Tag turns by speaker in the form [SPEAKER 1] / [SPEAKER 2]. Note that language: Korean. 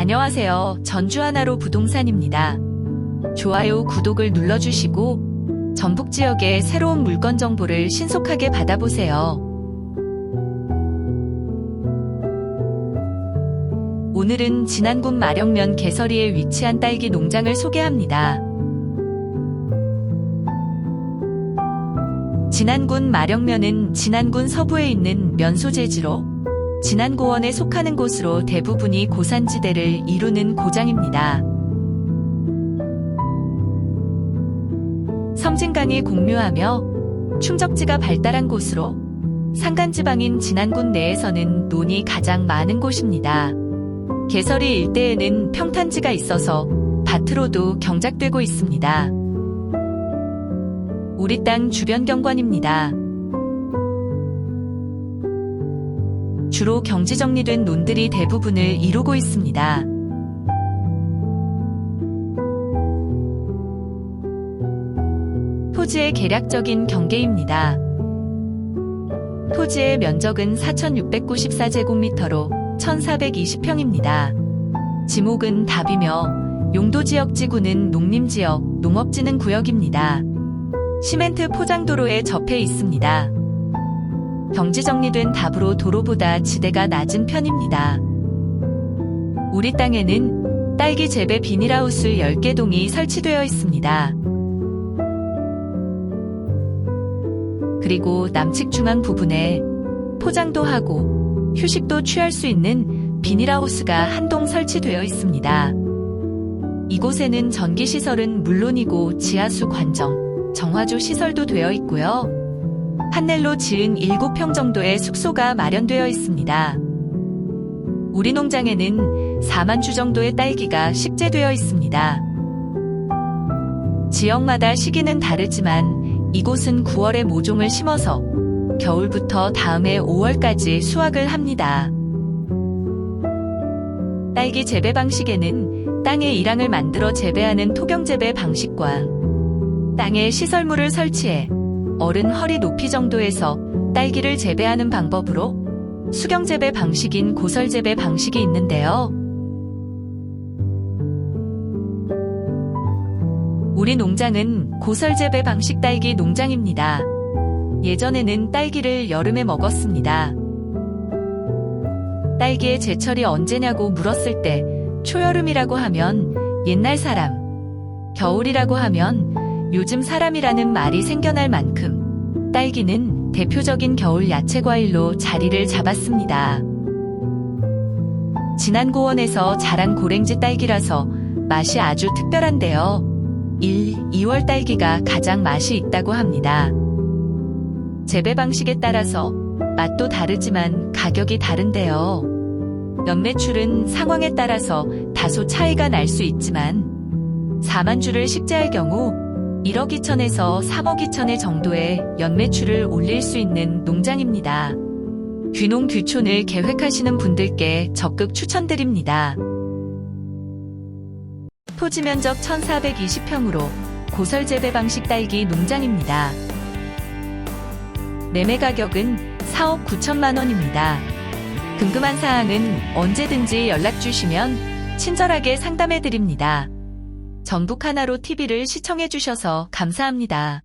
[SPEAKER 1] 안녕하세요. 전주 하나로 부동산입니다. 좋아요, 구독을 눌러주시고 전북 지역의 새로운 물건 정보를 신속하게 받아보세요. 오늘은 진안군 마령면 개서리에 위치한 딸기 농장을 소개합니다. 진안군 마령면은 진안군 서부에 있는 면 소재지로 진안고원에 속하는 곳으로 대부분이 고산지대를 이루는 고장입니다. 섬진강이 공묘하며 충적지가 발달한 곳으로 산간지방인 진안군 내에서는 논이 가장 많은 곳입니다. 개서리 일대에는 평탄지가 있어서 밭으로도 경작되고 있습니다. 우리 땅 주변 경관입니다. 주로 경지 정리된 논들이 대부분을 이루고 있습니다. 토지의 계략적인 경계입니다. 토지의 면적은 4,694제곱미터로 1,420평입니다. 지목은 답이며 용도지역 지구는 농림지역, 농업지능 구역입니다. 시멘트 포장도로에 접해 있습니다. 경지 정리된 답으로 도로보다 지대가 낮은 편입니다. 우리 땅에는 딸기 재배 비닐하우스 10개 동이 설치되어 있습니다. 그리고 남측 중앙 부분에 포장도 하고 휴식도 취할 수 있는 비닐하우스가 한 동 설치되어 있습니다. 이곳에는 전기시설은 물론이고 지하수 관정, 정화조 시설도 되어 있고요. 판넬로 지은 7평 정도의 숙소가 마련되어 있습니다. 우리 농장에는 4만 주 정도의 딸기가 식재되어 있습니다. 지역마다 시기는 다르지만 이곳은 9월에 모종을 심어서 겨울부터 다음해 5월까지 수확을 합니다. 딸기 재배 방식에는 땅에 일항을 만들어 재배하는 토경 재배 방식과 땅에 시설물을 설치해 어른 허리 높이 정도에서 딸기를 재배하는 방법으로 수경 재배 방식인 고설 재배 방식이 있는데요. 우리 농장은 고설 재배 방식 딸기 농장입니다. 예전에는 딸기를 여름에 먹었습니다. 딸기의 제철이 언제냐고 물었을 때 초여름이라고 하면 옛날 사람, 겨울이라고 하면 요즘 사람이라는 말이 생겨날 만큼 딸기는 대표적인 겨울 야채 과일로 자리를 잡았습니다. 진안 고원에서 자란 고랭지 딸기라서 맛이 아주 특별한데요. 1, 2월 딸기가 가장 맛이 있다고 합니다. 재배 방식에 따라서 맛도 다르지만 가격이 다른데요. 연매출은 상황에 따라서 다소 차이가 날 수 있지만 4만 주를 식재할 경우 1억 2천에서 3억 2천의 정도의 연매출을 올릴 수 있는 농장입니다. 귀농 귀촌을 계획하시는 분들께 적극 추천드립니다. 토지 면적 1420평으로 고설 재배 방식 딸기 농장입니다. 매매 가격은 4억 9천만 원입니다. 궁금한 사항은 언제든지 연락 주시면 친절하게 상담해 드립니다. 전북 하나로 TV를 시청해 주셔서 감사합니다.